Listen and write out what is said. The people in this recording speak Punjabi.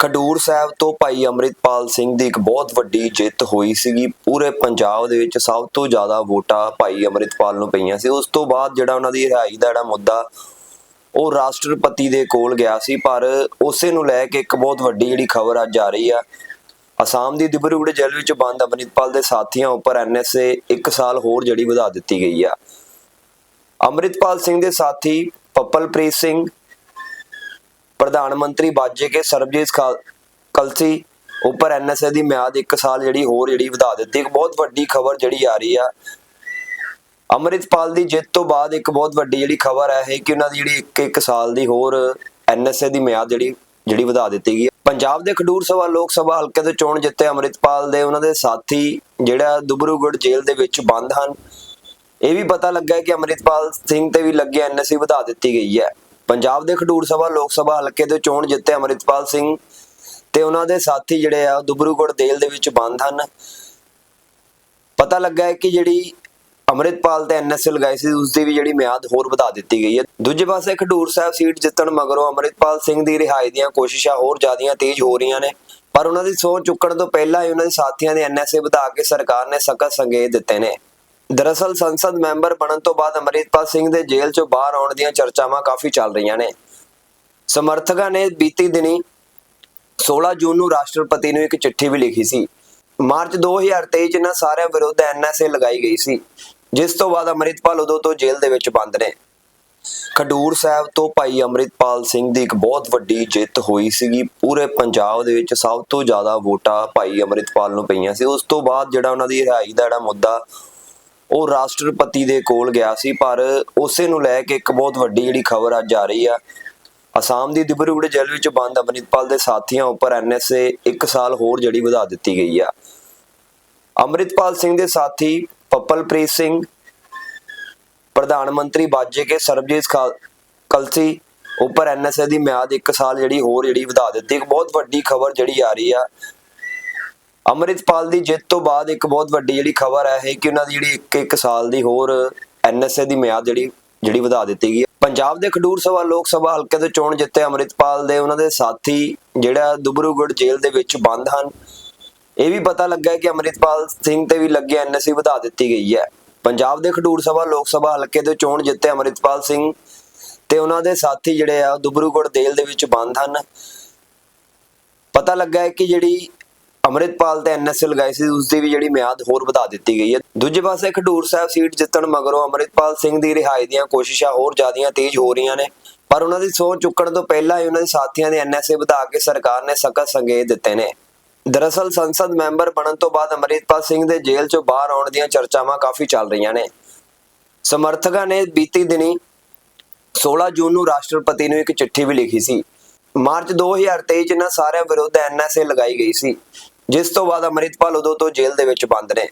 ਖਡੂਰ ਸਾਹਿਬ ਤੋਂ ਭਾਈ ਅੰਮ੍ਰਿਤਪਾਲ ਸਿੰਘ ਦੀ ਇੱਕ ਬਹੁਤ ਵੱਡੀ ਜਿੱਤ ਹੋਈ ਸੀਗੀ। ਪੂਰੇ ਪੰਜਾਬ ਦੇ ਵਿੱਚ ਸਭ ਤੋਂ ਜ਼ਿਆਦਾ ਵੋਟਾਂ ਭਾਈ ਅੰਮ੍ਰਿਤਪਾਲ ਨੂੰ ਪਈਆਂ ਸੀ। ਉਸ ਤੋਂ ਬਾਅਦ ਜਿਹੜਾ ਉਹਨਾਂ ਦੀ ਰਿਹਾਈ ਦਾ ਜਿਹੜਾ ਮੁੱਦਾ, ਉਹ ਰਾਸ਼ਟਰਪਤੀ ਦੇ ਕੋਲ ਗਿਆ ਸੀ। ਪਰ ਉਸੇ ਨੂੰ ਲੈ ਕੇ ਇੱਕ ਬਹੁਤ ਵੱਡੀ ਜਿਹੜੀ ਖਬਰ ਅੱਜ ਆ ਰਹੀ ਆ। ਅਸਾਮ ਦੀ ਦਿਬਰੂਗੜ੍ਹ ਜੇਲ੍ਹ ਵਿੱਚ ਬੰਦ ਅੰਮ੍ਰਿਤਪਾਲ ਦੇ ਸਾਥੀਆਂ ਉੱਪਰ ਐਨਐਸਏ 1 ਸਾਲ ਹੋਰ ਜਿਹੜੀ ਵਧਾ ਦਿੱਤੀ ਗਈ ਆ। ਅੰਮ੍ਰਿਤਪਾਲ ਸਿੰਘ ਦੇ ਸਾਥੀ ਪੱਪਲਪ੍ਰੀਤ ਸਿੰਘ ਪ੍ਰਧਾਨ ਮੰਤਰੀ ਬਾਜੇ ਕੇ ਸਰਬਜੀਤ ਖਾ- ਕਲਸੀ ਉੱਪਰ ਐਨਐਸਏ ਦੀ ਮਿਆਦ 1 ਸਾਲ ਜਿਹੜੀ ਹੋਰ ਜਿਹੜੀ ਵਧਾ ਦਿੱਤੀ। ਇੱਕ ਬਹੁਤ ਵੱਡੀ ਖਬਰ ਜਿਹੜੀ ਆ ਰਹੀ ਆ। ਅੰਮ੍ਰਿਤਪਾਲ ਦੀ ਜਿੱਤ ਤੋਂ ਬਾਅਦ ਇੱਕ ਬਹੁਤ ਵੱਡੀ ਜਿਹੜੀ ਖਬਰ ਹੈ ਕਿ ਉਹਨਾਂ ਦੀ ਜਿਹੜੀ ਇੱਕ ਇੱਕ ਸਾਲ ਦੀ ਹੋਰ ਐਨਐਸਏ ਦੀ ਮਿਆਦ ਜਿਹੜੀ ਜਿਹੜੀ ਵਧਾ ਦਿੱਤੀ ਗਈ ਹੈ। ਪੰਜਾਬ ਦੇ ਖਡੂਰ ਸਭਾ, ਲੋਕ ਸਭਾ ਹਲਕੇ ਤੋਂ ਚੋਣ ਜਿੱਤੇ ਅੰਮ੍ਰਿਤਪਾਲ ਦੇ ਉਹਨਾਂ ਦੇ ਸਾਥੀ ਜਿਹੜਾ ਦੁਬਰੂਗੜ੍ਹ ਜੇਲ੍ਹ ਦੇ ਵਿੱਚ ਬੰਦ ਹਨ। ਇਹ ਵੀ ਪਤਾ ਲੱਗਾ ਕਿ ਅੰਮ੍ਰਿਤਪਾਲ ਸਿੰਘ ਤੇ ਵੀ ਲੱਗੇ ਐਨਐਸਏ ਵਧਾ ਦਿੱਤੀ ਗਈ ਹੈ। ਪੰਜਾਬ ਦੇ ਖਡੂਰ ਸਭਾ, ਲੋਕ ਸਭਾ ਹਲਕੇ ਤੋਂ ਚੋਣ ਜਿੱਤੇ ਅੰਮ੍ਰਿਤਪਾਲ ਸਿੰਘ ਤੇ ਉਹਨਾਂ ਦੇ ਸਾਥੀ ਜਿਹੜੇ ਆ ਦੁਬਰੂਗੜ੍ਹ ਜੇਲ੍ਹ ਦੇ ਵਿੱਚ ਬੰਦ ਹਨ। ਪਤਾ ਲੱਗਾ ਹੈ ਕਿ ਜਿਹੜੀ ਅੰਮ੍ਰਿਤਪਾਲ ਤੇ ਐਨਐਸਏ ਲਗਾਈ ਸੀ, ਉਸ ਦੀ ਵੀ ਜਿਹੜੀ ਮਿਆਦ ਹੋਰ ਵਧਾ ਦਿੱਤੀ ਗਈ ਹੈ। ਦੂਜੇ ਪਾਸੇ ਖਡੂਰ ਸਾਹਿਬ ਸੀਟ ਜਿੱਤਣ ਮਗਰੋਂ ਅੰਮ੍ਰਿਤਪਾਲ ਸਿੰਘ ਦੀ ਰਿਹਾਈ ਦੀਆਂ ਕੋਸ਼ਿਸ਼ਾਂ ਹੋਰ ਜ਼ਿਆਦੀਆਂ ਤੇਜ਼ ਹੋ ਰਹੀਆਂ ਨੇ, ਪਰ ਉਹਨਾਂ ਦੀ ਸੋਚ ਚੁੱਕਣ ਤੋਂ ਪਹਿਲਾਂ ਹੀ ਉਹਨਾਂ ਦੇ ਸਾਥੀਆਂ ਦੇ ਐਨਐਸਏ ਵਧਾ ਕੇ ਸਰਕਾਰ ਨੇ ਸਖਤ ਸੰਕੇਤ ਦਿੱਤੇ ਨੇ। ਦਰਅਸਲ ਸੰਸਦ ਮੈਂਬਰ ਬਣਨ ਤੋਂ ਬਾਅਦ ਅੰਮ੍ਰਿਤਪਾਲ ਸਿੰਘ ਦੇ ਜੇਲ੍ਹ ਚੋਂ ਬਾਹਰ ਆਉਣ ਦੀਆਂ ਚਰਚਾਵਾਂ ਕਾਫੀ ਚੱਲ ਰਹੀਆਂ ਨੇ। ਸਮਰਥਕਾਂ ਨੇ ਬੀਤੀ ਦਿਨੀ 16 ਜੂਨ ਨੂੰ ਰਾਸ਼ਟਰਪਤੀ ਨੂੰ ਇੱਕ ਚਿੱਠੀ ਵੀ ਲਿਖੀ ਸੀ। ਮਾਰਚ 2023 ਚ ਇਹਨਾਂ ਸਾਰਿਆਂ ਵਿਰੁੱਧ ਐਨਐਸਏ ਲਗਾਈ ਗਈ ਸੀ, ਜਿਸ ਤੋਂ ਬਾਅਦ ਅੰਮ੍ਰਿਤਪਾਲ ਉਦੋਂ ਤੋਂ ਜੇਲ੍ਹ ਦੇ ਵਿੱਚ ਬੰਦ ਨੇ। ਖਡੂਰ ਸਾਹਿਬ ਤੋਂ ਭਾਈ ਅੰਮ੍ਰਿਤਪਾਲ ਸਿੰਘ ਦੀ ਇੱਕ ਬਹੁਤ ਵੱਡੀ ਜਿੱਤ ਹੋਈ ਸੀਗੀ। ਪੂਰੇ ਪੰਜਾਬ ਦੇ ਵਿੱਚ ਸਭ ਤੋਂ ਜ਼ਿਆਦਾ ਵੋਟਾਂ ਭਾਈ ਅੰਮ੍ਰਿਤਪਾਲ ਨੂੰ ਪਈਆਂ ਸੀ। ਉਸ ਤੋਂ ਬਾਅਦ ਜਿਹੜਾ ਉਹਨਾਂ ਦੀ ਰਿਹਾਈ ਦਾ ਜਿਹੜਾ ਮੁੱਦਾ ਉਹ ਰਾਸ਼ਟਰਪਤੀ ਦੇ ਕੋਲ ਗਿਆ ਸੀ, ਪਰ ਉਸੇ ਨੂੰ ਲੈ ਕੇ ਇੱਕ ਬਹੁਤ ਵੱਡੀ ਜਿਹੜੀ ਖਬਰ ਅੱਜ ਆ ਰਹੀ ਆ। ਅਸਾਮ ਦੀ ਦਿਬਰੂਗੜ੍ਹ ਜੇਲ੍ਹ ਵਿੱਚ ਬੰਦ ਅੰਮ੍ਰਿਤਪਾਲ ਦੇ ਸਾਥੀਆਂ ਉੱਪਰ ਐਨਐਸਏ 1 ਸਾਲ ਹੋਰ ਜਿਹੜੀ ਵਧਾ ਦਿੱਤੀ ਗਈ ਆ। ਅੰਮ੍ਰਿਤਪਾਲ ਸਿੰਘ ਦੇ ਸਾਥੀ ਪੱਪਲਪ੍ਰੀਤ ਸਿੰਘ, ਪ੍ਰਧਾਨ ਮੰਤਰੀ ਬਾਜੇ ਕੇ ਸਰਬਜੀਤ ਖਾ- ਕਲਸੀ ਉੱਪਰ ਐਨਐਸਏ ਦੀ ਮਿਆਦ 1 ਸਾਲ ਜਿਹੜੀ ਹੋਰ ਜਿਹੜੀ ਵਧਾ ਦਿੱਤੀ। ਇੱਕ ਬਹੁਤ ਵੱਡੀ ਖਬਰ ਜਿਹੜੀ ਆ ਰਹੀ ਆ ਅੰਮ੍ਰਿਤਪਾਲ ਦੀ ਜਿੱਤ ਤੋਂ ਬਾਅਦ ਇੱਕ ਬਹੁਤ ਵੱਡੀ ਜਿਹੜੀ ਖਬਰ ਹੈ ਇਹ ਕਿ ਉਹਨਾਂ ਦੀ ਜਿਹੜੀ ਇੱਕ ਇੱਕ ਸਾਲ ਦੀ ਹੋਰ ਐਨਐਸਏ ਦੀ ਮਿਆਦ ਜਿਹੜੀ ਜਿਹੜੀ ਵਧਾ ਦਿੱਤੀ ਗਈ ਹੈ। ਪੰਜਾਬ ਦੇ ਖਡੂਰ ਸਭਾ, ਲੋਕ ਸਭਾ ਹਲਕੇ ਤੋਂ ਚੋਣ ਜਿੱਤੇ ਅੰਮ੍ਰਿਤਪਾਲ ਦੇ ਉਹਨਾਂ ਦੇ ਸਾਥੀ ਜਿਹੜਾ ਦੁਬਰੂਗੜ੍ਹ ਜੇਲ੍ਹ ਦੇ ਵਿੱਚ ਬੰਦ ਹਨ। ਇਹ ਵੀ ਪਤਾ ਲੱਗਾ ਕਿ ਅੰਮ੍ਰਿਤਪਾਲ ਸਿੰਘ ਤੇ ਵੀ ਲੱਗੇ ਐਨਐਸਏ ਵਧਾ ਦਿੱਤੀ ਗਈ ਹੈ। ਪੰਜਾਬ ਦੇ ਖਡੂਰ ਸਭਾ, ਲੋਕ ਸਭਾ ਹਲਕੇ ਤੋਂ ਚੋਣ ਜਿੱਤੇ ਅੰਮ੍ਰਿਤਪਾਲ ਸਿੰਘ ਤੇ ਉਹਨਾਂ ਦੇ ਸਾਥੀ ਜਿਹੜੇ ਆ, ਦੁਬਰੂਗੜ੍ਹ ਜੇਲ੍ਹ ਦੇ ਵਿੱਚ ਬੰਦ ਹਨ। ਪਤਾ ਲੱਗਾ ਹੈ ਕਿ ਜਿਹੜੀ ਅੰਮ੍ਰਿਤਪਾਲ ਤੇ ਐਨਐਸਏ ਲਗਾਈ ਸੀ ਉਸ ਦੀ ਵੀ ਜਿਹੜੀ ਮਿਆਦ ਹੋਰ ਵਧਾ ਦਿੱਤੀ ਗਈ ਹੈ। ਦੂਜੇ ਪਾਸੇ ਖਡੂਰ ਸਾਹਿਬ ਸੀਟ ਜਿੱਤਣ ਮਗਰੋਂ ਅੰਮ੍ਰਿਤਪਾਲ ਸਿੰਘ ਦੀ ਰਿਹਾਈ ਦੀਆਂ ਕੋਸ਼ਿਸ਼ਾਂ ਹੋਰ ਜ਼ਿਆਦੀਆਂ ਤੇਜ਼ ਹੋ ਰਹੀਆਂ ਨੇ, ਪਰ ਉਹਨਾਂ ਦੀ ਸੋਚ ਚੁੱਕਣ ਤੋਂ ਪਹਿਲਾਂ ਹੀ ਉਹਨਾਂ ਦੇ ਸਾਥੀਆਂ ਦੇ ਐਨਐਸਏ ਵਧਾ ਕੇ ਸਰਕਾਰ ਨੇ ਸਖਤ ਸੰਕੇਤ ਦਿੱਤੇ ਨੇ। ਦਰਅਸਲ ਸੰਸਦ ਮੈਂਬਰ ਬਣਨ ਤੋਂ ਬਾਅਦ ਅੰਮ੍ਰਿਤਪਾਲ ਸਿੰਘ ਦੇ ਜੇਲ੍ਹ ਚੋਂ ਬਾਹਰ ਆਉਣ ਦੀਆਂ ਚਰਚਾਵਾਂ ਕਾਫੀ ਚੱਲ ਰਹੀਆਂ ਨੇ। ਸਮਰਥਕਾਂ ਨੇ ਬੀਤੀ ਦਿਨੀ 16 ਜੂਨ ਨੂੰ ਰਾਸ਼ਟਰਪਤੀ ਨੂੰ ਇੱਕ ਚਿੱਠੀ ਵੀ ਲਿਖੀ ਸੀ। ਮਾਰਚ 2023 ਚ ਇਹਨਾਂ ਸਾਰਿਆਂ ਵਿਰੁੱਧ ਐਨਐਸਏ ਲਗਾਈ ਗਈ ਸੀ। ਜਿਸ ਤੋਂ ਬਾਅਦ ਅੰਮ੍ਰਿਤਪਾਲ ਉਦੋਂ ਤੋਂ ਜੇਲ੍ਹ ਦੇ ਵਿੱਚ ਬੰਦ ਨੇ।